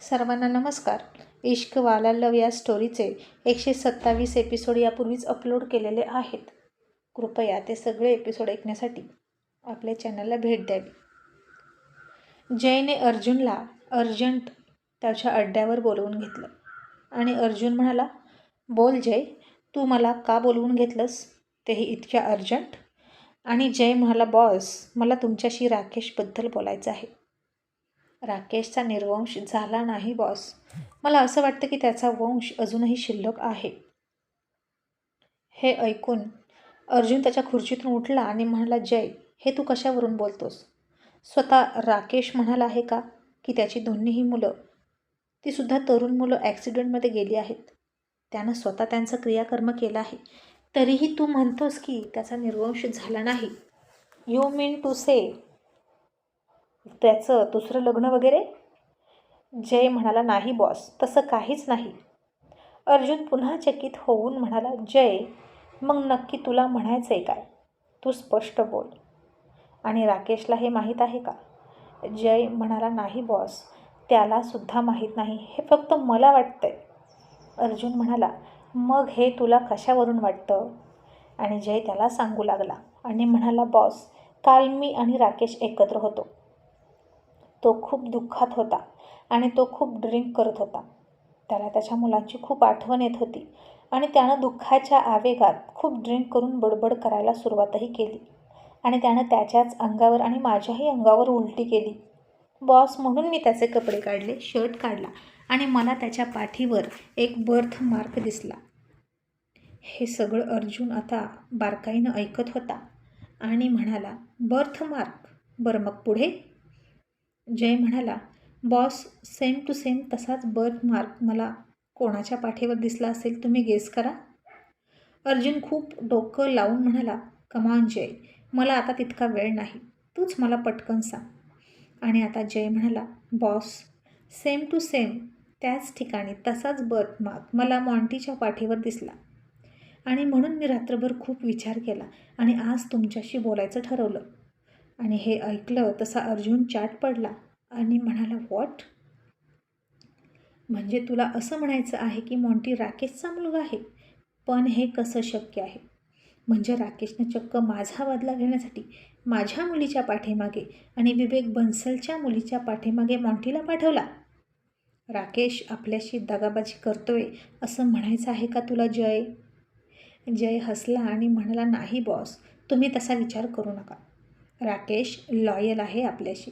सर्वांना नमस्कार. इश्क वाला लव या स्टोरीचे एकशे सत्तावीस एपिसोड यापूर्वीच अपलोड केलेले आहेत. कृपया ते सगळे एपिसोड ऐकण्यासाठी आपल्या चॅनलला भेट द्यावी. जयने अर्जुनला अर्जंट त्याच्या अड्ड्यावर बोलवून घेतलं. आणि अर्जुन म्हणाला बोल जय तू मला का बोलवून घेतलंस? तेही इतक्या अर्जंट? आणि जय म्हणाला बॉस मला तुमच्याशी राकेशबद्दल बोलायचं आहे. राकेशचा निर्वंश झाला नाही बॉस. मला असं वाटतं की त्याचा वंश अजूनही शिल्लक आहे. हे ऐकून अर्जुन त्याच्या खुर्चीतून उठला आणि म्हणाला जय हे तू कशावरून बोलतोस? स्वतः राकेश म्हणाला आहे का की त्याची दोन्हीही मुलं? ती सुद्धा तरुण मुलं ॲक्सिडेंटमध्ये गेली आहेत. त्यानं स्वतः त्यांचं क्रियाकर्म केलं आहे. तरीही तू म्हणतोस की त्याचा निर्वंश झाला नाही. यू मीन टू से त्याचं दुसरं लग्न वगैरे? जय म्हणाला नाही बॉस तसं काहीच नाही. अर्जुन पुन्हा चकित होऊन म्हणाला जय मग नक्की तुला म्हणायचं आहे काय? तू स्पष्ट बोल. आणि राकेशला हे माहीत आहे का? जय म्हणाला नाही बॉस त्यालासुद्धा माहीत नाही हे फक्त मला वाटतंय. अर्जुन म्हणाला मग हे तुला कशावरून वाटतं? आणि जय त्याला सांगू लागला आणि म्हणाला बॉस काल मी आणि राकेश एकत्र होतो. तो खूप दुःखात होता आणि तो खूप ड्रिंक करत होता. त्याला त्याच्या मुलांची खूप आठवण येत होती आणि त्यानं दुःखाच्या आवेगात खूप ड्रिंक करून बडबड करायला सुरुवातही केली. आणि त्यानं त्याच्याच अंगावर आणि माझ्याही अंगावर उलटी केली. बॉस म्हणून मी त्याचे कपडे काढले शर्ट काढला आणि मला त्याच्या पाठीवर एक बर्थ मार्क दिसला. हे सगळं अर्जुन आता बारकाईनं ऐकत होता आणि म्हणाला बर्थ मार्क? बरं मग पुढे? जय म्हणाला बॉस सेम टू सेम तसाच बर्थ मार्क मला कोणाच्या पाठीवर दिसला असेल तुम्ही गेस करा. अर्जुन खूप डोकं लावून म्हणाला कमान जय मला आता तितका वेळ नाही तूच मला पटकन सांग. आणि आता जय म्हणाला बॉस सेम टू सेम त्याच ठिकाणी तसाच बर्थ मार्क मला मॉन्टीच्या पाठीवर दिसला. आणि म्हणून मी रात्रभर खूप विचार केला आणि आज तुमच्याशी बोलायचं ठरवलं. आणि हे ऐकलं तसा अर्जुन चाट पडला. आणि म्हणाला वॉट? म्हणजे तुला असं म्हणायचं आहे की मॉन्टी राकेशचा मुलगा आहे. पण हे कसं शक्य आहे? म्हणजे राकेशनं चक्क माझा बदला घेण्यासाठी माझ्या मुलीच्या पाठीमागे आणि विवेक बन्सलच्या मुलीच्या पाठीमागे मॉन्टीला पाठवला. राकेश आपल्याशी दगाबाजी करतोय असं म्हणायचं आहे का तुला जय? जय हसला आणि म्हणाला नाही बॉस तुम्ही तसा विचार करू नका. राकेश लॉयल आहे आपल्याशी.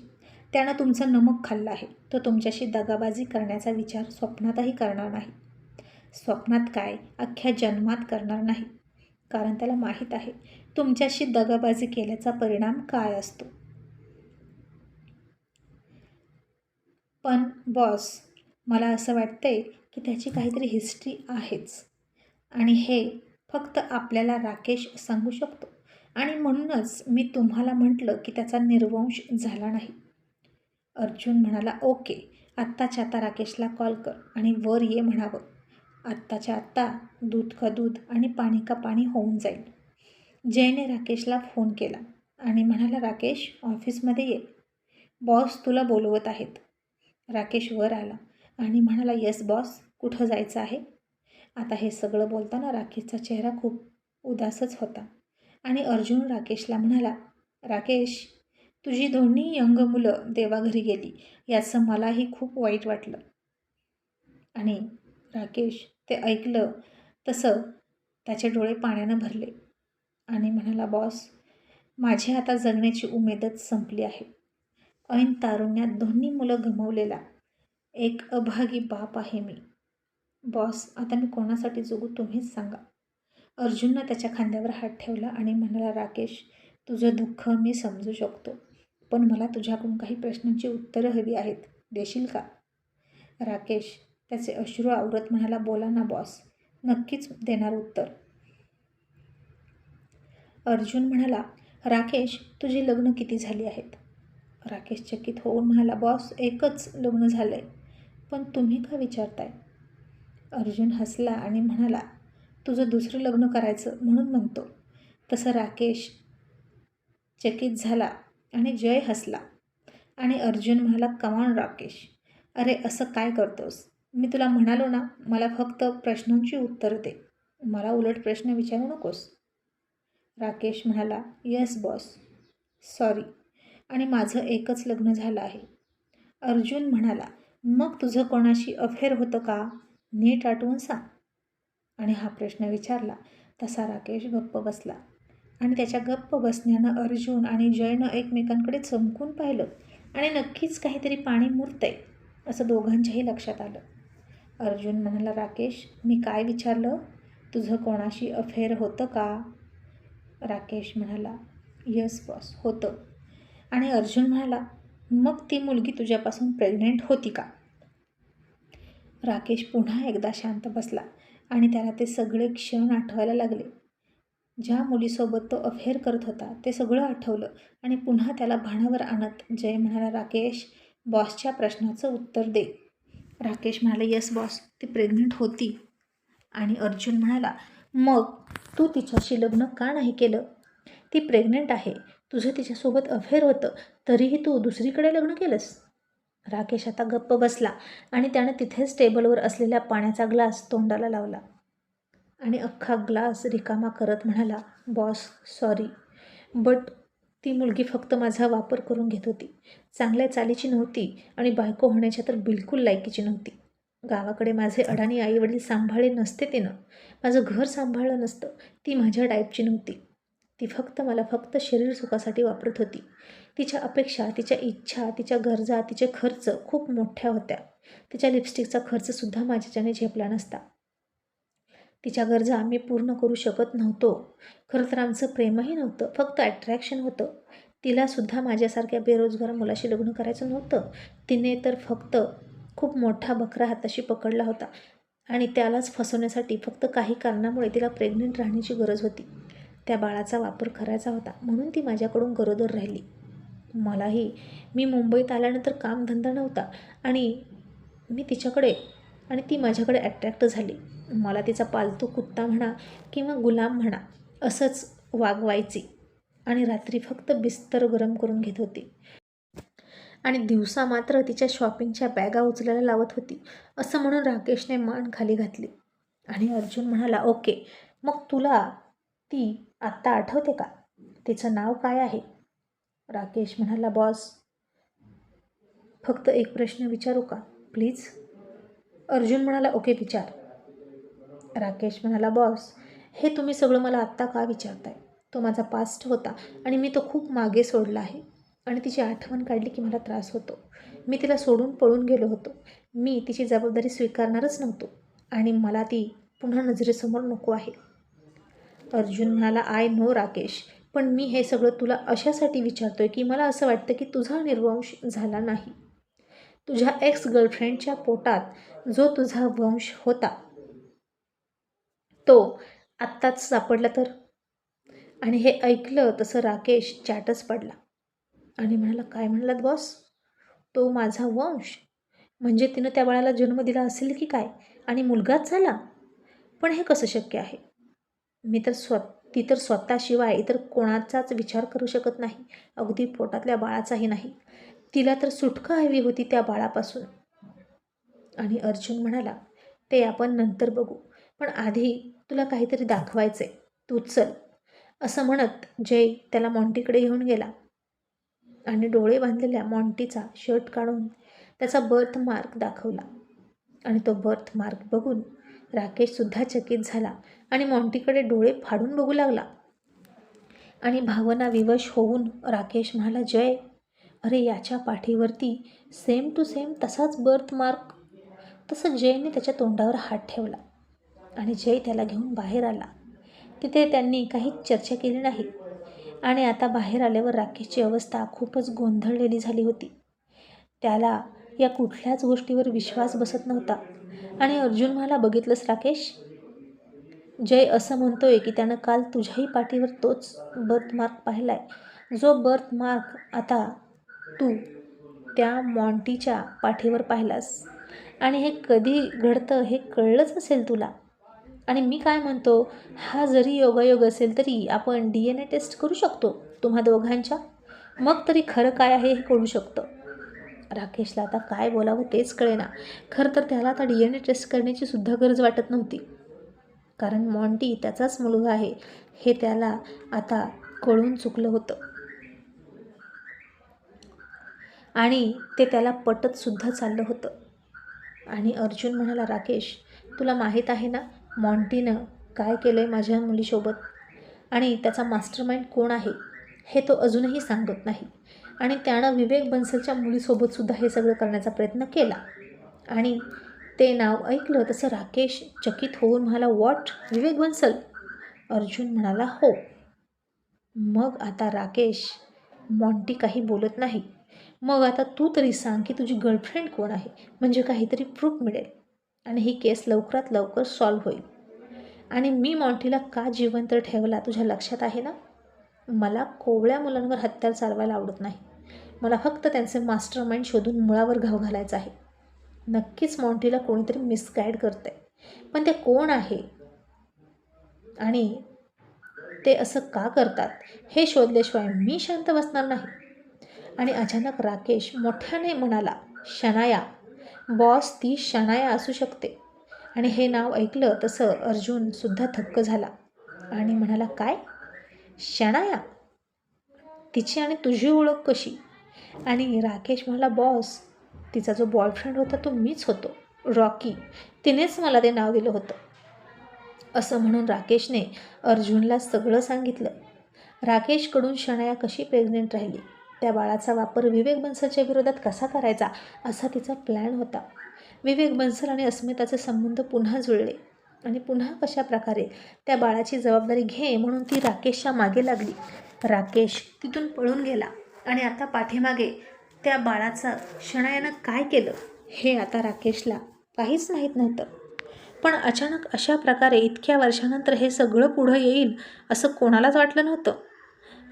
त्यानं तुमचं नमक खाल्लं आहे. तो तुमच्याशी दगाबाजी करण्याचा विचार स्वप्नातही करणार नाही. स्वप्नात काय? अख्ख्या जन्मात करणार नाही. कारण त्याला माहीत आहे तुमच्याशी दगाबाजी केल्याचा परिणाम काय असतो? पण बॉस मला असं वाटतंय की त्याची काहीतरी हिस्ट्री आहेच. आणि हे फक्त आपल्याला राकेश सांगू शकतो. आणि म्हणूनच मी तुम्हाला म्हटलं की त्याचा निर्वंश झाला नाही. अर्जुन म्हणाला ओके आत्ताच्या आता राकेशला कॉल कर आणि वर ये म्हणावं. आत्ताच्या आत्ता दूध का दूध आणि पाणी का पाणी होऊन जाईल. जयने राकेशला फोन केला आणि म्हणाला राकेश ऑफिसमध्ये ये. बॉस तुला बोलवत आहेत. राकेश वर आला आणि म्हणाला येस बॉस कुठं जायचं आहे? आता हे सगळं बोलताना राकेशचा चेहरा खूप उदासच होता आणि अर्जुन राकेशला म्हणाला राकेश तुझी दोन्ही यंग मुलं देवाघरी गेली याचं मलाही खूप वाईट वाटलं. आणि राकेश ते ऐकलं तसं त्याचे डोळे पाण्यानं भरले. आणि म्हणाला बॉस माझी आता जगण्याची उमेदच संपली आहे. ऐन तारुण्यात दोन्ही मुलं गमवलेला एक अभागी बाप आहे मी. बॉस आता मी कोणासाठी जगू तुम्हीच सांगा. अर्जुननं त्याच्या खांद्यावर हात ठेवला आणि म्हणाला राकेश तुझं दुःख मी समजू शकतो. पण मला तुझ्याकडून काही प्रश्नांची उत्तरं हवी आहेत. देशील का? राकेश त्याचे अश्रू आवरत म्हणाला बोला ना बॉस. नक्कीच देणार उत्तर. अर्जुन म्हणाला राकेश तुझी लग्न किती झाली आहेत? राकेश चकित होऊन म्हणाला बॉस एकच लग्न झालं आहे पण तुम्ही का विचारताय? अर्जुन हसला आणि म्हणाला तुझं दुसरं लग्न करायचं म्हणून म्हणतो. तसं राकेश चकित झाला. आणि जय हसला. आणि अर्जुन म्हणाला कमान राकेश. अरे असं काय करतोस? मी तुला म्हणालो ना मला फक्त प्रश्नांची उत्तर दे. मला उलट प्रश्न विचारू नकोस. राकेश म्हणाला येस बॉस सॉरी आणि माझं एकच लग्न झालं आहे. अर्जुन म्हणाला मग तुझं कोणाशी अफेअर होतं का? नीट आठवून सांग. आणि हा प्रश्न विचारला. तसा राकेश गप्प बसला. आणि त्याच्या गप्प बसण्यानं अर्जुन आणि जयनं एकमेकांकडे चमकून पाहिलं आणि नक्कीच काहीतरी पाणी मुरतंय असं दोघांच्याही लक्षात आलं. अर्जुन म्हणाला राकेश मी काय विचारलं? तुझं कोणाशी अफेअर होतं का? राकेश म्हणाला यस बॉस होतं. आणि अर्जुन म्हणाला मग ती मुलगी तुझ्यापासून प्रेग्नेंट होती का? राकेश पुन्हा एकदा शांत बसला आणि त्याला ते सगळे क्षण आठवायला लागले. ज्या मुलीसोबत तो अफेअर करत होता ते सगळं आठवलं आणि पुन्हा त्याला भाणावर आणत जय म्हणाला राकेश बॉसच्या प्रश्नाचं उत्तर दे. राकेश म्हणाला येस बॉस ती प्रेग्नंट होती. आणि अर्जुन म्हणाला मग तू तिच्याशी लग्न का नाही केलं? ती प्रेग्नंट आहे तुझं तिच्यासोबत अफेअर होतं तरीही तू दुसरीकडे लग्न केलंस? राकेश आता गप्प बसला आणि त्यानं तिथेच टेबलवर असलेल्या पाण्याचा ग्लास तोंडाला लावला. आणि अख्खा ग्लास रिकामा करत म्हणाला बॉस सॉरी. बट ती मुलगी फक्त माझा वापर करून घेत होती. चांगल्या चालीची नव्हती आणि बायको होण्याच्या तर बिलकुल लायकीची नव्हती. गावाकडे माझे अडाणी आईवडील सांभाळले नसते तिनं. माझं घर सांभाळलं नसतं. ती माझ्या टाईपची नव्हती. ती फक्त मला फक्त शरीर सुखासाठी वापरत होती. तिच्या अपेक्षा तिच्या इच्छा तिच्या गरजा तिचे खर्च खूप मोठ्या होत्या. तिच्या लिपस्टिकचा खर्चसुद्धा माझ्याच्याने झेपला नसता. तिच्या गरजा आम्ही पूर्ण करू शकत नव्हतो. खरं तर आमचं प्रेमही नव्हतं फक्त अट्रॅक्शन होतं. तिलासुद्धा माझ्यासारख्या बेरोजगार मुलाशी लग्न करायचं नव्हतं. तिने तर फक्त खूप मोठा बकरा हाताशी पकडला होता आणि त्यालाच फसवण्यासाठी फक्त काही कारणामुळे तिला प्रेग्नेंट राहण्याची गरज होती. त्या बाळाचा वापर करायचा होता म्हणून ती माझ्याकडून गरोदर राहिली. मलाही मी मुंबईत आल्यानंतर कामधंदा नव्हता आणि मी तिच्याकडे आणि ती माझ्याकडे अट्रॅक्ट झाली. मला तिचा पालतू कुत्ता म्हणा किंवा गुलाम म्हणा असंच वागवायची आणि रात्री फक्त बिस्तर गरम करून घेत होती. आणि दिवसा मात्र तिच्या शॉपिंगच्या बॅगा उचलायला लावत होती असं म्हणून राकेशने मान खाली घातली. आणि अर्जुन म्हणाला ओके मग तुला ती आत्ता आठवते का? तिचं नाव काय आहे? राकेश म्हणाला बॉस फक्त एक प्रश्न विचारू का प्लीज? अर्जुन म्हणाला ओके विचार. राकेश म्हणाला बॉस हे तुम्ही सगळं मला आत्ता का विचारताय? तो माझा पास्ट होता आणि मी तो खूप मागे सोडला आहे. आणि तिची आठवण काढली की मला त्रास होतो. मी तिला सोडून पळून गेलो होतो. मी तिची जबाबदारी स्वीकारणारच नव्हतो आणि मला ती पुन्हा नजरेसमोर नको आहे. अर्जुन म्हणाला आय नो राकेश पण मी हे सगळं तुला अशासाठी विचारतोय की मला असं वाटतं की तुझा निर्वंश झाला नाही. तुझ्या एक्स गर्लफ्रेंडच्या पोटात जो तुझा वंश होता तो आत्ताच सापडला तर? आणि हे ऐकलं तसं राकेश चाटच पडला. आणि म्हणाला काय म्हणलात बॉस तो माझा वंश. म्हणजे तिनं त्या बाळाला जन्म दिला असेल की काय? आणि मुलगाच झाला? पण हे कसं शक्य आहे? मी तर स्व ती तर स्वतःशिवाय इतर कोणाचाच विचार करू शकत नाही. अगदी पोटातल्या बाळाचाही नाही. तिला तर सुटका हवी होती त्या बाळापासून. आणि अर्जुन म्हणाला ते आपण नंतर बघू. पण आधी तुला काहीतरी दाखवायचं आहे तू चल. असं म्हणत जय त्याला मॉन्टीकडे घेऊन गेला. आणि डोळे बांधलेल्या मॉन्टीचा शर्ट काढून त्याचा बर्थ मार्क दाखवला. आणि तो बर्थ मार्क बघून राकेशसुद्धा चकित झाला आणि मॉन्टीकडे डोळे फाडून बघू लागला. आणि भावना विवश होऊन राकेश म्हणाला जय अरे याच्या पाठीवरती सेम टू सेम तसाच बर्थ मार्क. तसं जयने त्याच्या तोंडावर हात ठेवला. आणि जय त्याला घेऊन बाहेर आला. तिथे त्यांनी काहीच चर्चा केली नाही. आणि आता बाहेर आल्यावर राकेशची अवस्था खूपच गोंधळलेली झाली होती. त्याला या कुठल्याच गोष्टीवर विश्वास बसत नव्हता. आणि अर्जुन मला बघितलंस राकेश? जय असं म्हणतोय की त्यानं काल तुझ्याही पाठीवर तोच बर्थ मार्क पाहिला आहे जो बर्थ मार्क आता तू त्या मॉन्टीच्या पाठीवर पाहिलास. आणि हे कधी घडतं हे कळलंच असेल तुला. आणि मी काय म्हणतो हा जरी योगायोग असेल तरी आपण डी एन ए टेस्ट करू शकतो तुम्हा दोघांच्या. मग तरी खरं काय आहे हे कळू शकतं. राकेशला आता काय बोलावं तेच कळेना. खरं तर त्याला आता डी एन ए टेस्ट करण्याची सुद्धा गरज वाटत नव्हती. कारण मॉन्टी त्याचाच मुलगा आहे हे त्याला आता कळून चुकलं होतं. आणि ते त्याला पटतसुद्धा चाललं होतं. आणि अर्जुन म्हणाला राकेश तुला माहीत आहे ना मॉन्टीनं काय केलं आहे माझ्या मुलीसोबत? आणि त्याचा मास्टरमाइंड कोण आहे? हे तो अजूनही सांगत नाही. आणि त्यानं विवेक बन्सलच्या मुलीसोबतसुद्धा हे सगळं करण्याचा प्रयत्न केला. आणि ते नाव ऐकलं तसं राकेश चकित होऊन म्हणाला वॉट विवेक बन्सल? अर्जुन म्हणाला हो. मग आता राकेश मॉन्टी काही बोलत नाही. मग आता तू तरी सांग की तुझी गर्लफ्रेंड कोण आहे? म्हणजे काहीतरी प्रूफ मिळेल. आणि ही केस लवकरात लवकर सॉल्व्ह होईल. आणि मी मॉन्टीला का जिवंत ठेवला तुझ्या लक्षात आहे ना? मला कोवळ्या मुलांवर हत्यार चालवायला आवडत नाही. मला फक्त त्यांचे मास्टर माइंड शोधून मुळावर घाव घालायचा आहे. नक्कीच मॉन्टीला कोणीतरी मिसगाईड करतं आहे पण ते कोण आहे? आणि ते असं का करतात? हे शोधल्याशिवाय मी शांत बसणार नाही. आणि अचानक राकेश मोठ्याने म्हणाला शनाया बॉस ती शनाया असू शकते. आणि हे नाव ऐकलं तसं अर्जुनसुद्धा थक्क झाला. आणि म्हणाला काय? शनाया तिची आणि तुझी ओळख कशी? आणि राकेश म्हणाला बॉस तिचा जो बॉयफ्रेंड होता तो मीच होतो. रॉकी. तिनेच मला ते नाव दिलं होतं. असं म्हणून राकेशने अर्जुनला सगळं सांगितलं. राकेशकडून शनाया कशी प्रेग्नेंट राहिली? त्या बाळाचा वापर विवेक बन्सलच्या विरोधात कसा करायचा असा तिचा प्लॅन होता. विवेक बन्सल आणि अस्मिताचे संबंध पुन्हा जुळले. आणि पुन्हा कशा प्रकारे त्या बाळाची जबाबदारी घे म्हणून ती राकेशच्या मागे लागली. राकेश तिथून पळून गेला. आणि आता पाठीमागे त्या बाळाचं शणायानं काय केलं हे आता राकेशला काहीच माहीत नव्हतं. पण अचानक अशा प्रकारे इतक्या वर्षानंतर हे सगळं पुढं येईल असं कोणालाच वाटलं नव्हतं.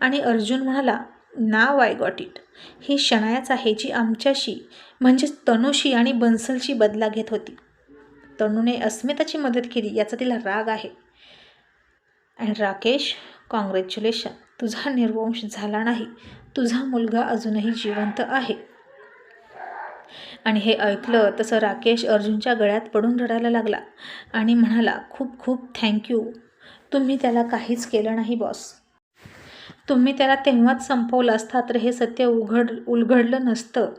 आणि अर्जुन म्हणाला नाव आय गॉट इट. ही शनायाच आहे जी आमच्याशी म्हणजेच तनुशी आणि बन्सलशी बदला घेत होती. तनूने अस्मिताची मदत केली याचा तिला राग आहे. अँड राकेश कॉंग्रॅच्युलेशन तुझा निर्वंश झाला नाही. तुझा मुलगा अजूनही जिवंत आहे. आणि हे ऐकलं तसं राकेश अर्जुनच्या गळ्यात पडून रडायला लागला आणि म्हणाला खूप खूप थँक्यू. तुम्ही त्याला काहीच केलं नाही बॉस. तुम्ही त्याला तेव्हाच संपवलं असता तर हे सत्य उघड उलघडलं नसतं.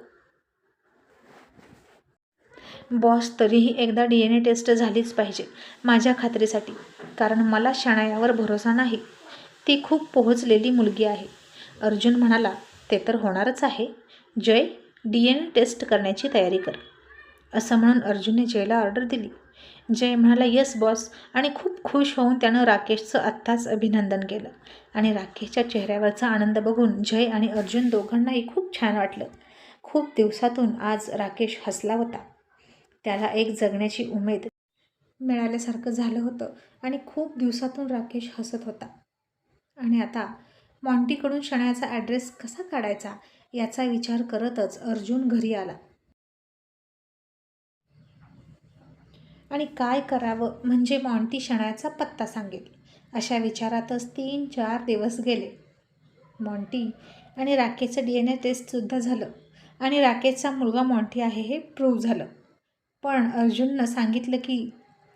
बॉस तरीही एकदा डी एन ए टेस्ट झालीच पाहिजे माझ्या खात्रीसाठी. कारण मला शणायावर भरोसा नाही. ती खूप पोहोचलेली मुलगी आहे. अर्जुन म्हणाला ते तर होणारच आहे. Jay D N A test करण्याची तयारी कर. असं म्हणून अर्जुनने जयला ऑर्डर दिली. जय म्हणाला यस बॉस. आणि खूप खुश होऊन त्यानं राकेशचं आत्ताच अभिनंदन केलं. आणि राकेशच्या चेहऱ्यावरचा आनंद बघून जय आणि अर्जुन दोघांनाही खूप छान वाटलं. खूप दिवसातून आज राकेश हसला होता. त्याला एक जगण्याची उमेद मिळाल्यासारखं झालं होतं आणि खूप दिवसातून राकेश हसत होता. आणि आता मॉन्टीकडून शण्याचा ॲड्रेस कसा काढायचा याचा विचार करतच अर्जुन घरी आला. आणि काय करावं म्हणजे मॉन्टी क्षणाचा पत्ता सांगेल. अशा विचारातच तीन चार दिवस गेले. मॉन्टी आणि राकेशचं डी एन ए टेस्टसुद्धा झालं. आणि राकेशचा मुलगा मॉन्टी आहे हे प्रूव्ह झालं. पण अर्जुननं सांगितलं की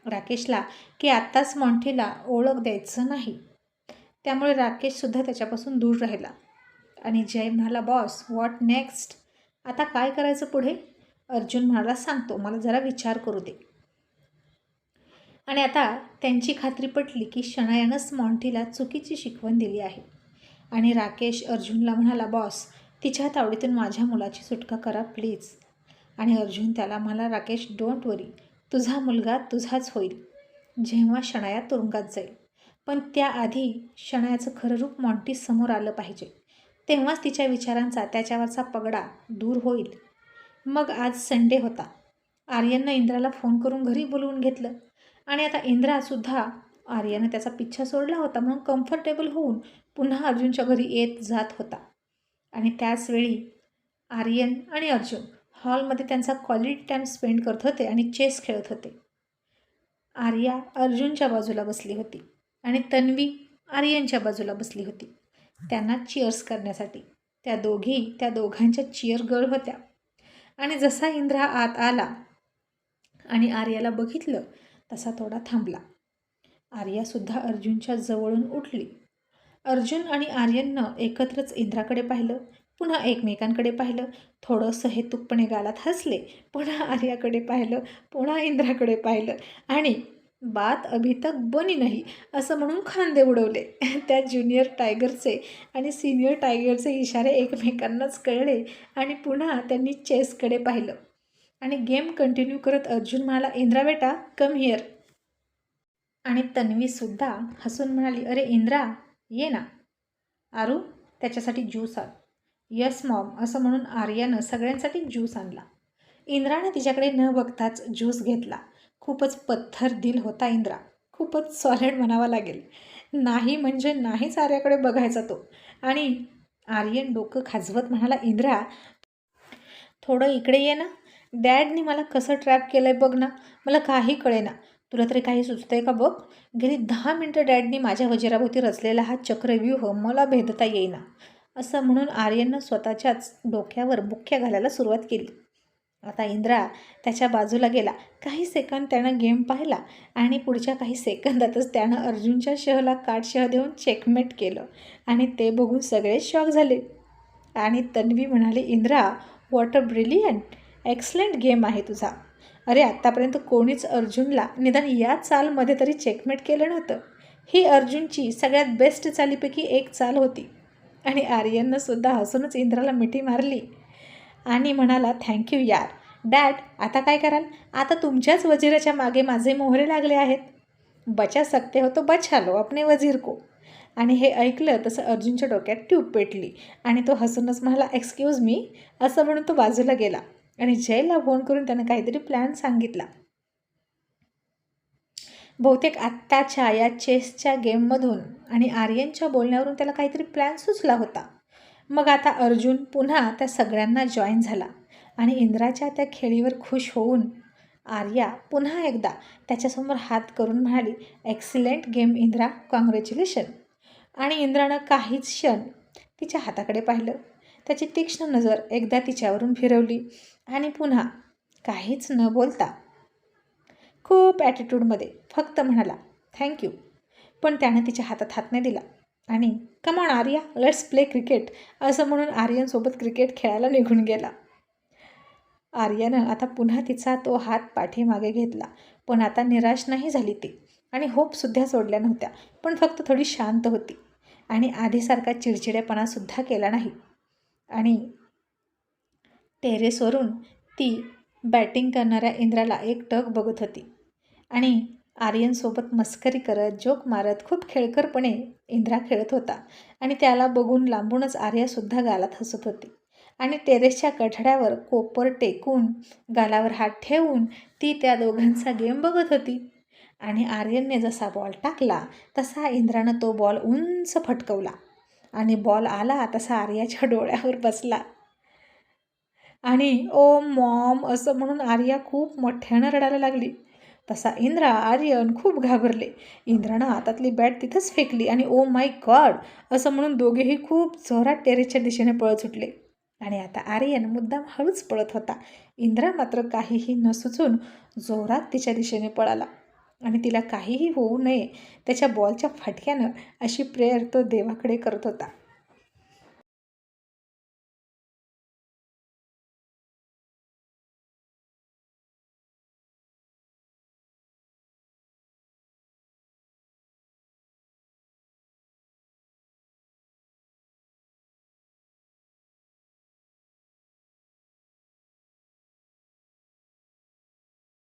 राकेशला की आत्ताच मॉन्टीला ओळख द्यायचं नाही. त्यामुळे राकेशसुद्धा त्याच्यापासून दूर राहिला. आणि जय म्हणाला बॉस व्हॉट नेक्स्ट आता काय करायचं पुढे? अर्जुन म्हणाला सांगतो मला जरा विचार करू दे. आणि आता त्यांची खात्री पटली की शनायानंच मॉन्टीला चुकीची शिकवण दिली आहे. आणि राकेश अर्जुनला म्हणाला बॉस तिच्या तावडीतून माझ्या मुलाची सुटका करा प्लीज. आणि अर्जुन त्याला म्हणाला राकेश डोंट वरी. तुझा मुलगा तुझाच होईल. जेव्हा शनाया तुरुंगात जाईल. पण त्याआधी शनायाचं खरं रूप मॉन्टी समोर आलं पाहिजे. तेव्हाच तिच्या विचारांचा त्याच्यावरचा पगडा दूर होईल. मग आज संडे होता. आर्यननं इंद्राला फोन करून घरी बोलवून घेतलं. आणि आता इंद्रासुद्धा आर्यानं त्याचा पिच्छा सोडला होता. म्हणून कम्फर्टेबल होऊन पुन्हा अर्जुनच्या घरी येत जात होता. आणि त्याचवेळी आर्यन आणि अर्जुन हॉलमध्ये त्यांचा क्वालिटी टाईम स्पेंड करत होते आणि चेस खेळत होते. आर्या अर्जुनच्या बाजूला बसली होती आणि तन्वी आर्यनच्या बाजूला बसली होती. त्यांना चिअर्स करण्यासाठी. त्या दोघी त्या दोघांच्या चिअर गर्ल होत्या. आणि जसा इंद्रा आत आला आणि आर्याला बघितलं तसा थोडा थांबला. आर्यासुद्धा अर्जुनच्या जवळून उठली. अर्जुन आणि आर्यननं एकत्रच इंद्राकडे पाहिलं पुन्हा एकमेकांकडे पाहिलं थोडंसं हेतुकपणे गालात हसले पुन्हा आर्याकडे पाहिलं पुन्हा इंद्राकडे पाहिलं आणि बात अभी तक बनी नाही असं म्हणून खांदे उडवले. त्या ज्युनियर टायगरचे आणि सिनियर टायगरचे इशारे एकमेकांनाच कळले आणि पुन्हा त्यांनी चेसकडे पाहिलं. आणि गेम कंटिन्यू करत अर्जुन म्हणाला इंद्रा बेटा कम हिअर आणि तन्वीसुद्धा हसून म्हणाली अरे इंद्रा ये ना. आरू त्याच्यासाठी ज्यूस आण. यस मॉम असं म्हणून आर्यानं सगळ्यांसाठी ज्यूस आणला. इंद्रानं तिच्याकडे न बघताच ज्यूस घेतला. खूपच पत्थर दिल होता इंद्रा. खूपच सॉलिड म्हणावा लागेल. नाही म्हणजे नाहीच आर्याकडे बघायचा तो. आणि आर्यन डोकं खाजवत म्हणाला इंद्रा थोडं इकडे ये ना. डॅडनी मला कसं ट्रॅप केलं आहे बघ ना मला काही कळेना. तुला तरी काही सुचतंय का बघ? गेली दहा मिनटं डॅडनी माझ्या वजिराभोवती रचलेला हा चक्रव्यूह मला भेदता येईना. असं म्हणून आर्यननं स्वतःच्याच डोक्यावर बुख्या घालायला सुरुवात केली. आता इंद्रा त्याच्या बाजूला गेला. काही सेकंद त्यानं गेम पाहिला आणि पुढच्या काही सेकंदातच त्यानं अर्जुनच्या शहला काटशह देऊन चेकमेट केलं आणि ते बघून सगळे शॉक झाले. आणि तन्वी म्हणाली Indra water brilliant excellent game आहे तुझा. अरे आत्तापर्यंत कोणीच अर्जुनला निदान या चालमध्ये तरी चेकमेट केलं नव्हतं. ही अर्जुनची सगळ्यात बेस्ट चालीपैकी एक चाल होती. आणि आर्यननं सुद्धा हसूनच इंद्राला मिठी मारली. आणि म्हणाला थँक्यू यार. डॅड आता काय कराल? आता तुमच्याच वजिराच्या मागे माझे मोहरे लागले आहेत. बचा सकते हो तो बचा लो अपने वजीर को. आणि हे ऐकलं तसं अर्जुनच्या डोक्यात ट्यूब पेटली. आणि तो हसूनच म्हणाला एक्सक्यूज मी असं म्हणून तो बाजूला गेला. आणि जयला फोन करून त्यानं काहीतरी प्लॅन सांगितला. बहुतेक आत्ताच्या या चेसच्या गेममधून आणि आर्यनच्या बोलण्यावरून त्याला काहीतरी प्लॅन सुचला होता. मग आता अर्जुन पुन्हा त्या सगळ्यांना जॉईन झाला आणि इंद्राच्या त्या खेळीवर खुश होऊन आर्या पुन्हा एकदा त्याच्यासमोर हात करून म्हणाली एक्सिलेंट गेम इंद्रा. कॉंग्रॅच्युलेशन आणि इंद्रानं काहीच क्षण तिच्या हाताकडे पाहिलं. त्याची तीक्ष्ण नजर एकदा तिच्यावरून फिरवली आणि पुन्हा काहीच न बोलता खूप ॲटिट्यूडमध्ये फक्त म्हणाला थँक्यू पण त्यानं तिच्या हातात हात नाही दिला. आणि come on Arya let's play cricket असं म्हणून आर्यनसोबत क्रिकेट खेळायला निघून गेला. आर्यानं आता पुन्हा तिचा तो हात पाठीमागे घेतला पण आता निराश नाही झाली ती आणि होपसुद्धा सोडल्या नव्हत्या पण फक्त थोडी शांत होती. आणि आधीसारखा चिडचिडेपणासुद्धा केला नाही. आणि टेरेसवरून ती बॅटिंग करणाऱ्या इंद्राला एक टक बघत होती. आणि आर्यनसोबत मस्करी करत जोक मारत खूप खेळकरपणे इंद्रा खेळत होता. आणि त्याला बघून लांबूनच आर्यासुद्धा गालात हसत होती. आणि टेरेसच्या कठड्यावर कोपर टेकून गालावर हात ठेवून ती त्या दोघांचा गेम बघत होती. आणि आर्यनने जसा बॉल टाकला तसा इंद्रानं तो बॉल उंच फटकवला. आणि बॉल आला तसा आर्याच्या डोळ्यावर बसला. आणि ओ मॉम असं म्हणून आर्या खूप मोठ्यानं रडायला लागली. तसा इंद्रा आर्यन खूप घाबरले. इंद्रानं हातातली बॅट तिथंच फेकली आणि ओ माय गॉड असं म्हणून दोघेही खूप जोरात टेरेसच्या दिशेने पळत सुटले आणि आता आर्यन मुद्दाम हळूच पळत होता. इंद्रा मात्र काहीही न सुचून जोरात तिच्या दिशेने पळाला. आणि तिला काहीही होऊ नये त्याच्या बॉलच्या फटक्यानं अशी प्रेयर तो देवाकडे करत होता.